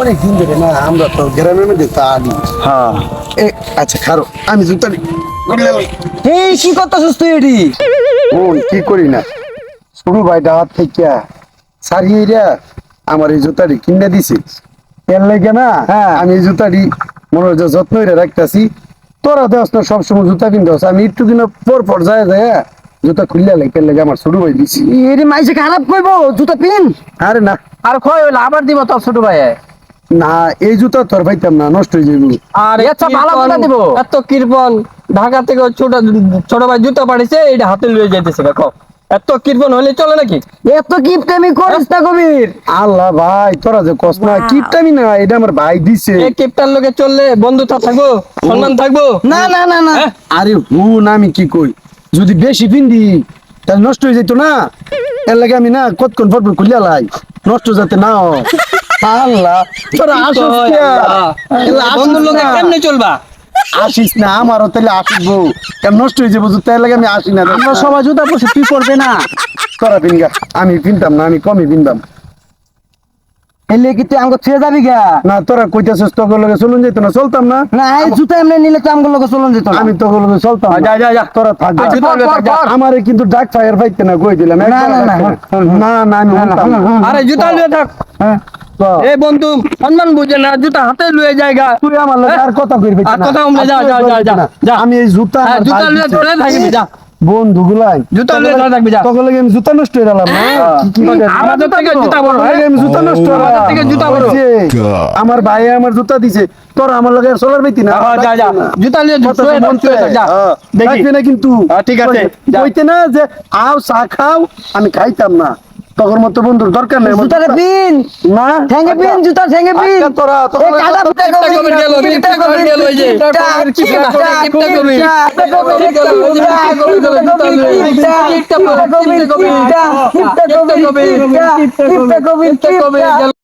অনেক দিন ধরে না আমরা তো গ্রামের মধ্যে তা আনি। হ্যাঁ। এ আচ্ছা খারো আমি জুতা এই কি করতেছিস তুই এটি? ও কি করি না। শুরু ভাইটা হাত থেকে সারিয়ে রা আমার এই জুতাটি কিনে দিছে। এর লেগে না হ্যাঁ। আমি এই জুতাটি মনে হচ্ছে যত্ন রাখতেছি। তোরা দেওয়াস না সবসময় জুতা কিনতে আমি একটু কিনা পর পর যায় যায় জুতা খুললে লেগে আমার শুরু হয়ে দিছি। এটি মাইসে খারাপ করব জুতা পিন? আরে না। আর কয় হইল আবার দিব তোর ছোট ভাই না এই জুতা তোর পাইতাম না নষ্ট হয়ে যাবে আর আচ্ছা, ভালো জুতা দিব। এত কৃপন ঢাকা থেকে ছোট ছোট ভাই জুতা পাঠিয়েছে এটা হাতে লয়ে যাইতেছে দেখো। এত কৃপন হলে চলে নাকি? এত কিপটেমি করিস না কবির। আল্লাহ ভাই তোরা যে কষ্ট না কিপটামি না এটা আমার ভাই দিছে। এই কিপটার লোকে চললে বন্ধুতা থাকব সম্মান থাকব? না না না না। হ্যাঁ? আরে হুন আমি কি কই? যদি বেশি পিন্দি তাহলে নষ্ট হয়ে যেত না। এর লাগে আমি না কতক্ষণ পর খুলিয়া লাই। নষ্ট যাতে না হয়। আল্লাহ তোরা আসিস আসিস না। কেমনে চলবা? আসিস না আমারও তাহলে আসব নষ্ট হয়ে যাব তাই লাগে আমি আসি না। আমরা সবাই জুতা পরছি তুই পরবে না। তোরা পিনগা আমি পিনতাম না আমি কমই পিনতাম এলে কি তুই আমাকে ছেড়ে যাবি গা? না তোরা কইতেছিস তোকে লগে চলুন যেত না চলতাম না। না এই জুতা এমনি নিলে তো আমাকে লোক চলন যেত আমি তোকে লগে চলতাম না। যা যা যা তোরা থাক। আমারে কিন্তু ডাক ফায়ার পাইতে না কই দিলাম? না, না, না, না। না। আরে জুতা লয়ে থাক। হ্যাঁ, এই বন্ধু সম্মান বুঝে না জুতা হাতে লয়ে জায়গা তুই আমার লগে আর কথা কইবি আর কথা না, যা, যা, যা, যা। আমি এই জুতা হ্যাঁ, জুতা লয়ে। ধরে থাকিবি যা। বন্ধু গুলাই জুতা লয়ে ধরে থাকবি যা। তোকে লগে আমি জুতা নষ্ট হয়ে গেলাম না থেকে জুতা বড় আমি জুতা নষ্ট হয়ে থেকে জুতা বড়। আমার ভাই আমার জুতা দিছে। তোর আমার লগে চলার পাইতি না। হ্যাঁ, যা যা। জুতা লয়ে যা। হ্যাঁ, না কিন্তু। হ্যাঁ, ঠিক আছে। কইতে না যে আও চা খাও আমি খাইতাম না। তখন মতো বন্ধুর দরকার নেই। আমার জুতারে জুতা- পিন না? ঠ্যাঙ্গে পিন জুতা ঠ্যাঙ্গে পিন। তোরা কবির গেল, কিপটা কবির গেল, ওই যে। কিপটা, কিপটা কবির, কিপটা কবির। কিপটা কবির, কিপটা কবির,